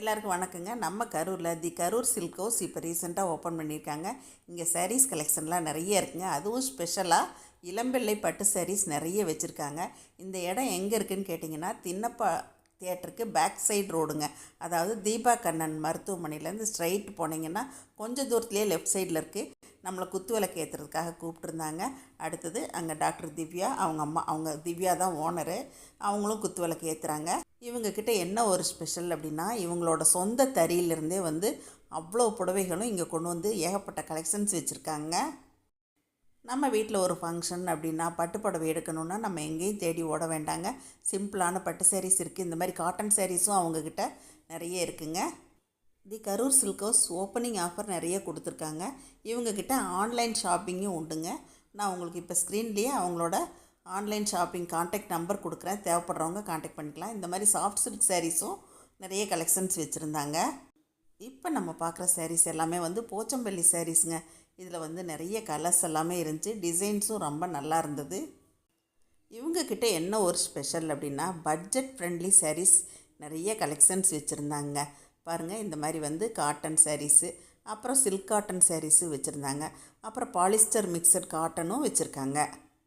எல்லாருக்கும் வணக்கங்க. நம்ம கரூரில் தி கரூர் சில்க் ஹவுஸ் இப்போ ரீசெண்டாக ஓப்பன் பண்ணியிருக்காங்க. இங்கே சாரீஸ் கலெக்ஷன்லாம் நிறைய இருக்குங்க. அதுவும் ஸ்பெஷலாக இளம்பிள்ளை பட்டு சாரீஸ் நிறைய வச்சுருக்காங்க. இந்த இடம் எங்கே இருக்குன்னு கேட்டிங்கன்னா தின்னப்பா தியேட்டருக்கு பேக் சைடு ரோடுங்க அதாவது தீபா கண்ணன் மருத்துவமனையிலேருந்து ஸ்ட்ரைட் போனீங்கன்னா கொஞ்சம் தூரத்துலேயே லெஃப்ட் சைடில் இருக்குது நம்மளை குத்து விளக்கு ஏற்றுறதுக்காக கூப்பிட்ருந்தாங்க அடுத்தது அங்கே டாக்டர் திவ்யா அவங்க அம்மா அவங்க திவ்யா தான் ஓனரு அவங்களும் குத்து விளக்கு ஏற்றுறாங்க இவங்கக்கிட்ட என்ன ஒரு ஸ்பெஷல் அப்படின்னா இவங்களோட சொந்த தறியிலிருந்தே வந்து அவ்வளோ புடவைகளும் இங்கே கொண்டு வந்து ஏகப்பட்ட கலெக்ஷன்ஸ் வச்சுருக்காங்க. நம்ம வீட்டில் ஒரு ஃபங்க்ஷன் அப்படின்னா பட்டு புடவை எடுக்கணுன்னா நம்ம எங்கேயும் தேடி ஓட வேண்டாங்க. சிம்பிளான பட்டு சேரீஸ் இருக்குது இந்த மாதிரி காட்டன் சாரீஸும் அவங்கக்கிட்ட நிறைய இருக்குங்க. The Karur silk house opening offer நிறைய கொடுத்துருக்காங்க. இவங்கக்கிட்ட ஆன்லைன் ஷாப்பிங்கும் உண்டுங்க. நான் உங்களுக்கு இப்போ ஸ்க்ரீன்லேயே அவங்களோட ஆன்லைன் ஷாப்பிங் காண்டாக்ட் நம்பர் கொடுக்குறேன். தேவைப்படுறவங்க காண்டாக்ட் பண்ணிக்கலாம். இந்த மாதிரி சாஃப்ட் சில்க் சாரீஸும் நிறைய கலெக்ஷன்ஸ் வச்சுருந்தாங்க. இப்போ நம்ம பார்க்குற சாரீஸ் எல்லாமே வந்து போச்சம்பள்ளி சாரீஸுங்க. இதில் வந்து நிறைய கலர்ஸ் எல்லாமே இருந்துச்சு. டிசைன்ஸும் ரொம்ப நல்லா இருந்தது. இவங்கக்கிட்ட என்ன ஒரு ஸ்பெஷல் அப்படின்னா பட்ஜெட் ஃப்ரெண்ட்லி சாரீஸ் நிறைய கலெக்ஷன்ஸ் வச்சுருந்தாங்க. பாருங்கள் இந்த மாதிரி வந்து காட்டன் சாரீஸு அப்புறம் சில்க் காட்டன் சாரீஸும் வச்சுருந்தாங்க. அப்புறம் பாலிஸ்டர் மிக்சட் காட்டனும் வச்சுருக்காங்க.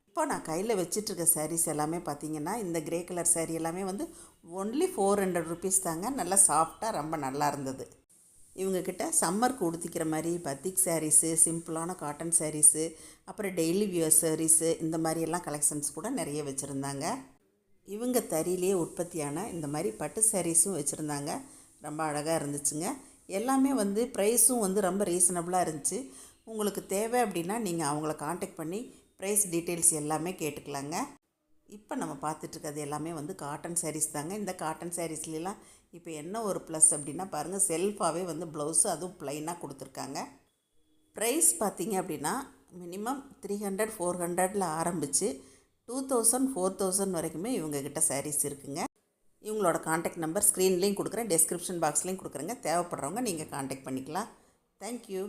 இப்போ நான் கையில் வச்சிட்ருக்க சாரீஸ் எல்லாமே பார்த்தீங்கன்னா இந்த கிரே கலர் சாரீ எல்லாமே வந்து ஒன்லி ஃபோர் ஹண்ட்ரட் ருபீஸ் தாங்க. நல்லா சாஃப்டாக ரொம்ப நல்லா இருந்தது. இவங்கக்கிட்ட சம்மருக்கு உடுத்திக்கிற மாதிரி பத்திக் சாரீஸு சிம்பிளான காட்டன் சாரீஸு அப்புறம் டெய்லி வியர் சாரீஸு இந்த மாதிரியெல்லாம் கலெக்ஷன்ஸ் கூட நிறைய வச்சுருந்தாங்க. இவங்க தறியிலேயே உற்பத்தியான இந்த மாதிரி பட்டு சாரீஸும் வச்சுருந்தாங்க. ரொம்ப அழகாக இருந்துச்சுங்க. எல்லாமே வந்து ப்ரைஸும் வந்து ரொம்ப ரீசனபிளாக இருந்துச்சு. உங்களுக்கு தேவை அப்படின்னா நீங்கள் அவங்கள காண்டாக்ட் பண்ணி ப்ரைஸ் டீட்டெயில்ஸ் எல்லாமே கேட்டுக்கலாங்க. இப்போ நம்ம பார்த்துட்ருக்கிறது எல்லாமே வந்து காட்டன் சாரீஸ் தாங்க. இந்த காட்டன் சாரீஸ்லாம் இப்போ என்ன ஒரு ப்ளஸ் அப்படின்னா பாருங்கள் செல்ஃபாகவே வந்து ப்ளவுஸு அதுவும் ப்ளைனாக கொடுத்துருக்காங்க. ப்ரைஸ் பார்த்திங்க அப்படின்னா மினிமம் த்ரீ ஹண்ட்ரட் ஃபோர் ஹண்ட்ரடில் ஆரம்பித்து டூ தௌசண்ட் ஃபோர் தௌசண்ட் வரைக்குமே இவங்கக்கிட்ட சாரீஸ் இருக்குங்க. இவங்களோட காண்டாக்ட் நம்பர் ஸ்க்ரீன்லேயும் கொடுக்குறேன் டெஸ்கிரிப்ஷன் பாக்ஸ்லேயும் கொடுக்குறேங்க. தேவைப்படுறவங்க நீங்கள் காண்டாக்ட் பண்ணிக்கலாம். தேங்க்யூ